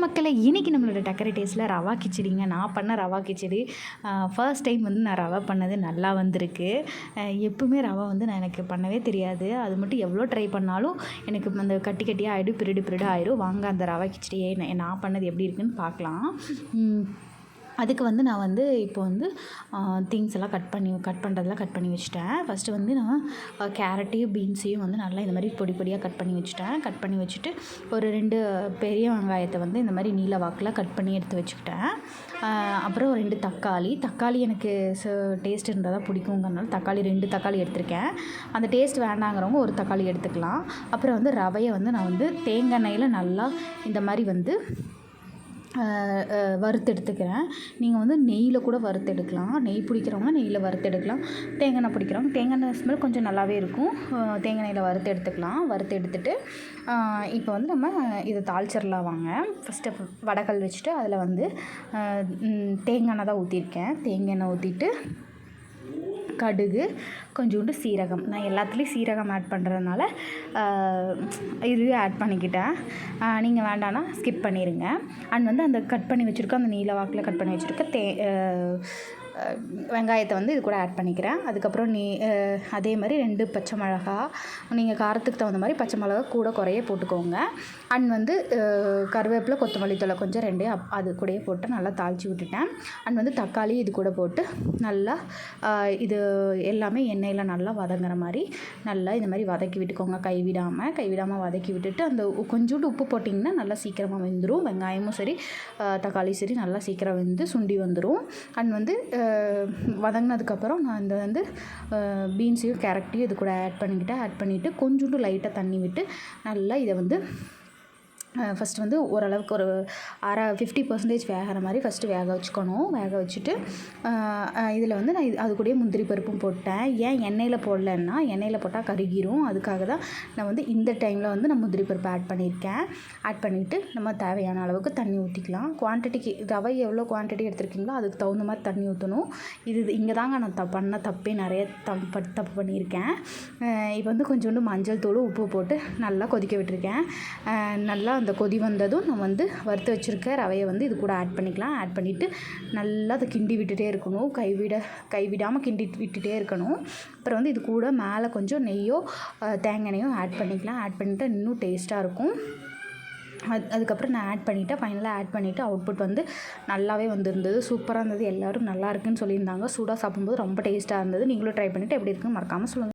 Hello மக்களை இன்றைக்கி நம்மளோட டக்கரை டேஸ்ட்டில் ரவா கிச்சடிங்க. நான் பண்ண ரவா கிச்சடி ஃபர்ஸ்ட் டைம் வந்து நான் ரவா பண்ணது நல்லா வந்திருக்கு. எப்பவுமே ரவா வந்து நான் எனக்கு பண்ணவே தெரியாது. அது மட்டும் எவ்வளோ ட்ரை பண்ணாலும் எனக்கு அந்த கட்டி கட்டியாக ஆகிடும் பிரிடு பிரிடு ஆகிடும் வாங்க அந்த ரவா கிச்சடியை நான் நான் பண்ணது எப்படி இருக்குன்னு பார்க்கலாம். அதுக்கு வந்து நான் வந்து இப்போ வந்து திங்ஸ் எல்லாம் கட் பண்ணி கட் பண்ணுறதெல்லாம் கட் பண்ணி வச்சுட்டேன். ஃபஸ்ட்டு வந்து நான் கேரட்டையும் பீன்ஸையும் வந்து நல்லா இந்த மாதிரி பொடி பொடியாக கட் பண்ணி வச்சுட்டேன். கட் பண்ணி வச்சுட்டு ஒரு ரெண்டு பெரிய வெங்காயத்தை வந்து இந்த மாதிரி நீல வாக்கில் கட் பண்ணி எடுத்து வச்சுக்கிட்டேன். அப்புறம் ரெண்டு தக்காளி. தக்காளி எனக்கு டேஸ்ட் இருந்தால் தான் பிடிக்குங்கிறனால தக்காளி ரெண்டு தக்காளி எடுத்திருக்கேன். அந்த டேஸ்ட் வேண்டாங்கிறவங்க ஒரு தக்காளி எடுத்துக்கலாம். அப்புறம் வந்து ரவையை வந்து நான் வந்து தேங்காய் எண்ணெயில் நல்லா இந்த மாதிரி வந்து வறுத்தெடுத்துக்கிறேன் வறுத்து எடுத்துக்கிறேன் நீங்கள் வந்து நெய்யில் கூட வறுத்து எடுக்கலாம் நெய் பிடிக்கிறவங்க நெய்யில் வறுத்து எடுக்கலாம் தேங்காய் எண்ணெய் பிடிக்கிறவங்க தேங்காய் எண்ணெய் ஸ்மெல் கொஞ்சம் நல்லாவே இருக்கும். தேங்காய் எண்ணெயில் வறுத்து எடுத்துக்கலாம் வறுத்து எடுத்துட்டு இப்போ வந்து நம்ம இதை தாளிச்சிடலாம் வாங்க. ஃபஸ்ட்டு வடகல் வச்சுட்டு அதில் வந்து தேங்காய் எண்ணெய் தான் ஊற்றிருக்கேன் தேங்காய் எண்ணெய் ஊற்றிட்டு கடுகு கொஞ்சோண்டு சீரகம். நான் எல்லாத்துலேயும் சீரகம் ஆட் பண்ணுறதுனால இது ஆட் பண்ணிக்கிட்டேன். நீங்கள் வேண்டாம்னா ஸ்கிப் பண்ணிடுங்க அண்ட் வந்து அந்த கட் பண்ணி வச்சுருக்க அந்த நீல வாக்கில் கட் பண்ணி வச்சுருக்க தே வெங்காயத்தை வந்து இது கூட ஆட் பண்ணிக்கிறேன். அதுக்கப்புறம் நீ அதே மாதிரி ரெண்டு பச்சை மிளகா நீங்கள் காரத்துக்கு தகுந்த மாதிரி பச்சை மிளகா கூட குறைய போட்டுக்கோங்க. அண்ட் வந்து கருவேப்பிலை கொத்தமல்லி தழை கொஞ்சம் ரெண்டே அப் அது கூடயே போட்டு நல்லா தாளித்து விட்டுட்டேன். அண்ட் வந்து தக்காளி இது கூட போட்டு நல்லா இது எல்லாமே எண்ணெயில் நல்லா வதங்குற மாதிரி நல்லா இந்த மாதிரி வதக்கி விட்டுக்கோங்க. கைவிடாமல் கைவிடாமல் வதக்கி விட்டுட்டு அந்த கொஞ்சோண்டு உப்பு போட்டிங்கன்னா நல்லா சீக்கிரமாக வெந்துடும் வெங்காயமும் சரி தக்காளி சரி நல்லா சீக்கிரம் வெந்து சுண்டி வந்துடும் அண்ட் வந்து வதங்கினதுக்கப்புறம் நான் இந்த வந்து பீன்ஸையும் கேரட்டையும் இது கூட ஆட் பண்ணிக்கிட்டேன். ஆட் பண்ணிவிட்டு கொஞ்சோண்டு லைட்டாக தண்ணி விட்டு நல்லா இதை வந்து ஃபஸ்ட்டு வந்து ஓரளவுக்கு ஒரு அரை ஃபிஃப்டி பர்சன்டேஜ் வேகிற மாதிரி ஃபஸ்ட்டு வேக வச்சுக்கணும். வேக வச்சுட்டு இதில் வந்து நான் இது அது கூடயே முந்திரி பருப்பும் போட்டேன். ஏன் எண்ணெயில் போடலன்னா எண்ணெயில் போட்டால் கருகிரும். அதுக்காக தான் நான் வந்து இந்த டைமில் வந்து நான் முந்திரி பருப்பு ஆட் பண்ணியிருக்கேன். ஆட் பண்ணிவிட்டு நம்ம தேவையான அளவுக்கு தண்ணி ஊற்றிக்கலாம் குவான்டிட்டிக்கு ரவை எவ்வளோ குவான்டிட்டி எடுத்துருக்கீங்களோ அதுக்கு தகுந்த மாதிரி தண்ணி ஊற்றணும் இது இங்கே தாங்க நான் த பண்ண தப்பே நிறைய தப்பு தப்பு பண்ணியிருக்கேன். இப்போ வந்து கொஞ்சோண்டு மஞ்சள் தூள் உப்பு போட்டு நல்லா கொதிக்க விட்டுருக்கேன். நல்லா அந்த கொதி வந்ததும் நம்ம வந்து வறுத்து வச்சுருக்க ரவையை வந்து இது கூட ஆட் பண்ணிக்கலாம். ஆட் பண்ணிவிட்டு நல்லா அதை கிண்டி விட்டுட்டே இருக்கணும். கைவிட கைவிடாமல் கிண்டி விட்டுட்டே இருக்கணும். அப்புறம் வந்து இது கூட மேலே கொஞ்சம் நெய்யோ தேங்காய் எண்ணெயோ ஆட் பண்ணிக்கலாம். ஆட் பண்ணிவிட்டு இன்னும் டேஸ்ட்டாக இருக்கும். அது அதுக்கப்புறம் நான் ஆட் பண்ணிவிட்டேன் ஃபைனலாக ஆட் பண்ணிவிட்டு அவுட்புட் வந்து நல்லாவே வந்திருந்தது. சூப்பராக இருந்தது. எல்லோரும் நல்லா இருக்குன்னு சொல்லியிருந்தாங்க. சூடாக சாப்பிடும்போது ரொம்ப டேஸ்ட்டாக இருந்தது. நீங்களும் ட்ரை பண்ணிவிட்டு எப்படி இருக்குன்னு மறக்காமல் சொல்லுங்கள்